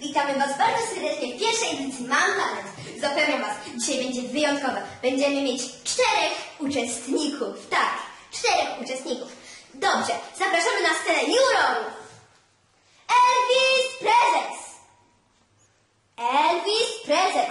Witamy Was bardzo serdecznie w pierwszej edycji Mam Talent. Zapewniam Was, dzisiaj będzie wyjątkowe. Będziemy mieć czterech uczestników. Tak, czterech uczestników. Dobrze, zapraszamy na scenę jurorów. Elvis Prezes. Elvis Prezes.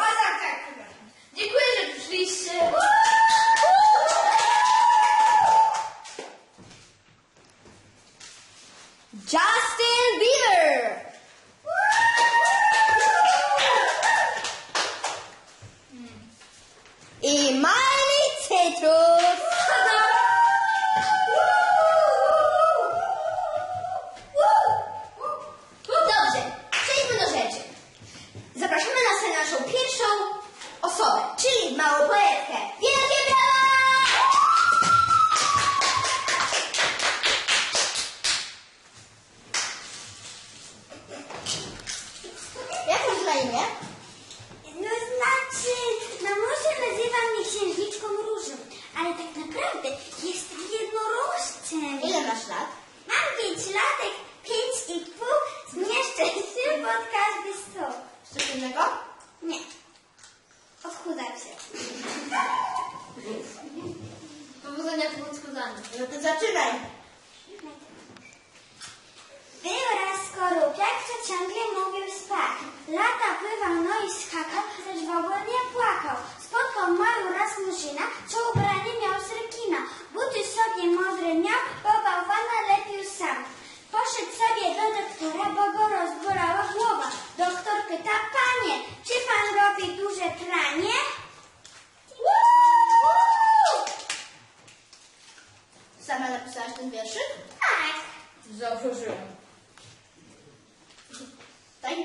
No to zaczynaj.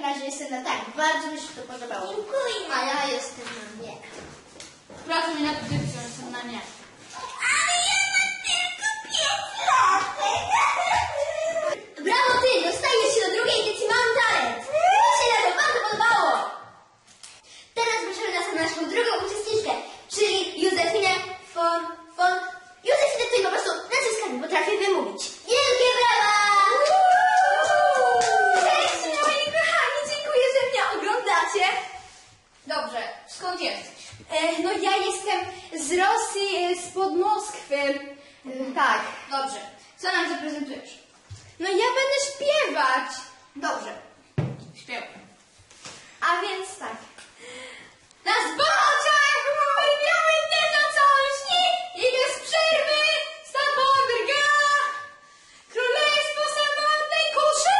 Takim razie jestem na tak. Bardzo mi się to podobało. Dziękuję. A ja jestem na nie. Proszę mi na pozycję, jestem na nie. Ale ja mam tylko pięć latek. Brawo ty! Dostajesz się do drugiej edycji Mam Talent! Mi się na to bardzo podobało! Teraz zapraszamy nas na naszą drugą uczestniczkę, Tak. Dobrze, co nam zaprezentujesz? No ja będę śpiewać. Dobrze, śpiewaj. A więc tak. Na zboczach mój biały nie co lśni i bez przerwy z tobą drga. Królestwo samotnej kuszy,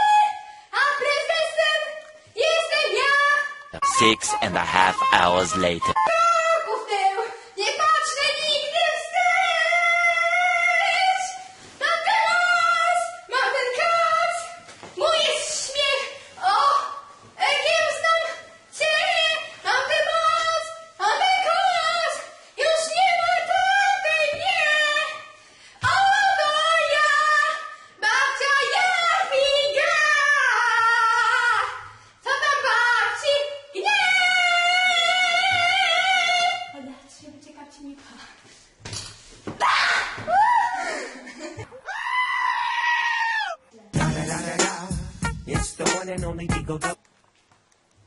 a prezesem jestem ja. Six and a half hours later.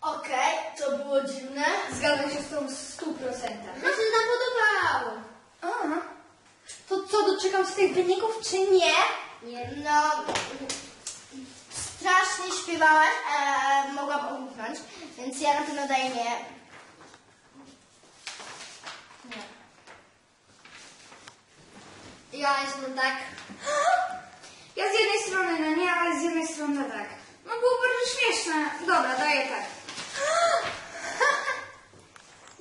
Okej, to było dziwne. Zgadzam się z tą w stu procentach. Mi się nam podobało. A, to co, doczekam się tych wyników, czy nie? Nie, no... Strasznie śpiewałem, e, mogłam ogłuchnąć, więc ja na pewno daję nie. Ja jestem tak. Ja z jednej strony na nie, ale z jednej strony na tak. No było bardzo śmieszne. Dobra, daję tak.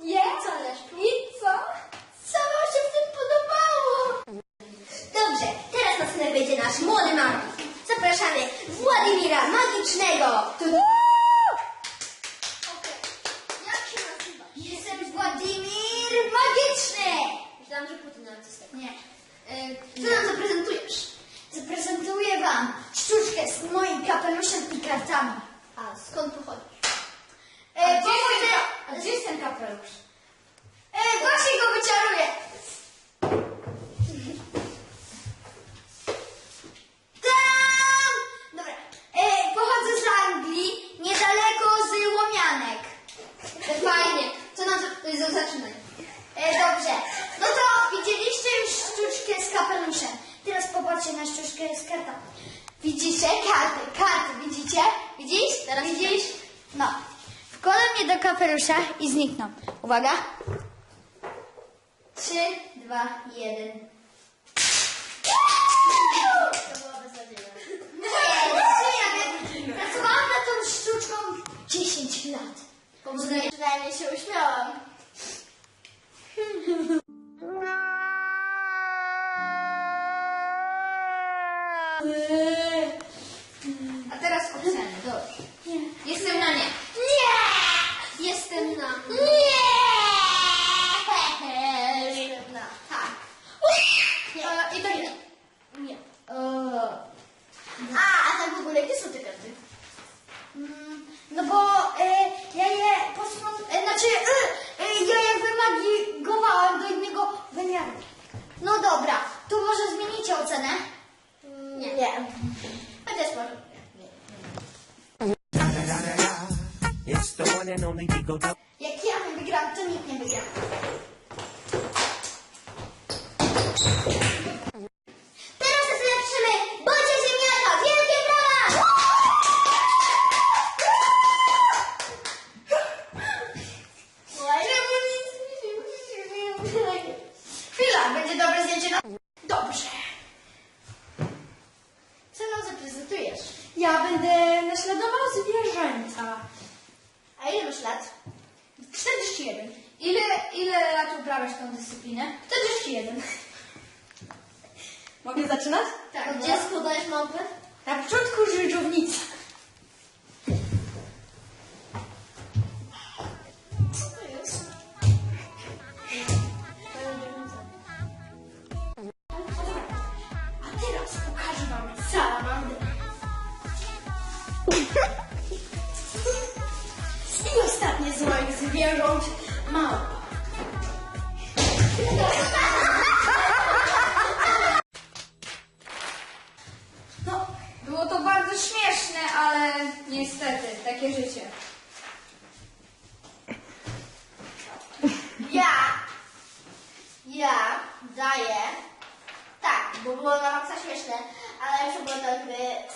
Je? Co, Leszku? I co? Co wam się w tym podobało? Dobrze, teraz na scenę wejdzie nasz młody magik. Zapraszamy Władimira Magicznego. Tu... Okej, wracamy. A skąd pochodzisz? E, a, gdzie ten, a, gdzie jest ten kapelusz? E, właśnie go wyciaruję. Tam! Dobra. E, pochodzę z Anglii, niedaleko z Łomianek. E, fajnie. To na to, to zaczynaj. Kapelusza i znikną. Uwaga. Trzy, dwa, jeden. To było beznadziejne. Nie, Pracowałam nad tą sztuczką 10 lat. Przynajmniej się uśmiałam. A teraz oceny, dobrze. Jestem na nie. Nie! Jestem na. Nie! Teraz zaczynamy Bocie Ziemniaka! Wielkie brawa! Chwila, będzie dobre zdjęcie na... Dobrze. Co nam zaprezentujesz? Ja będę naśladował zwierzęta. A ile masz lat? 41. Ile, ile lat uprawiasz tą dyscyplinę? 41. Mogę zaczynać? Tak. Gdzie składałeś małpy? Na początku żyżownica.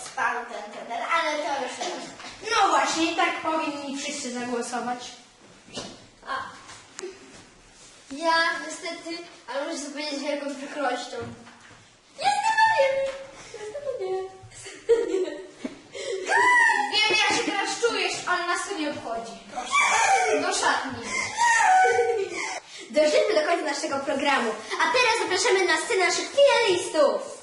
Spam ten, ten, ale to już teraz. No właśnie, tak powinni wszyscy zagłosować. A. Ja niestety, ale muszę to powiedzieć z wielką przykrością. Jestem ziemi! Jestem ziemi! Wiem, jak się teraz czujesz, ale nas to nie obchodzi. Proszę, do szatni. Doszliśmy do końca naszego programu, a teraz zapraszamy na scenę naszych finalistów.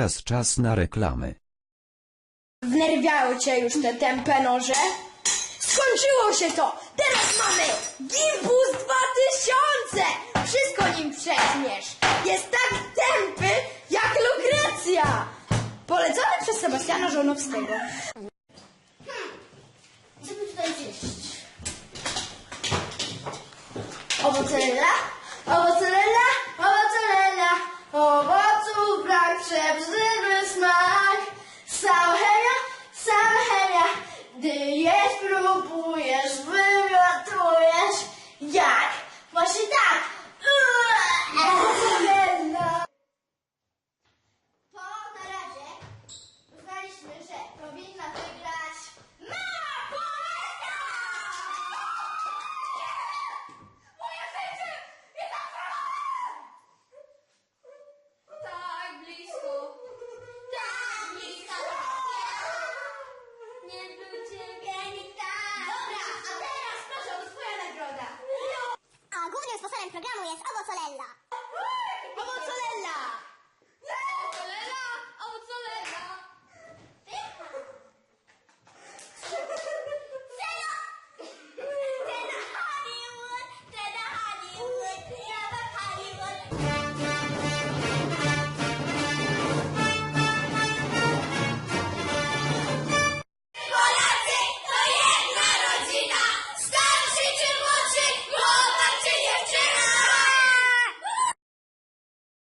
Teraz czas na reklamy. Wnerwiają cię już te tępe noże? Skończyło się to! Teraz mamy Gimbus 2000! Wszystko nim przetniesz! Jest tak tępy jak Lukrecja! Polecony przez Sebastiana Żonowskiego. Co by tutaj zjeść? Owocella? Owocella? bright steps in a smile.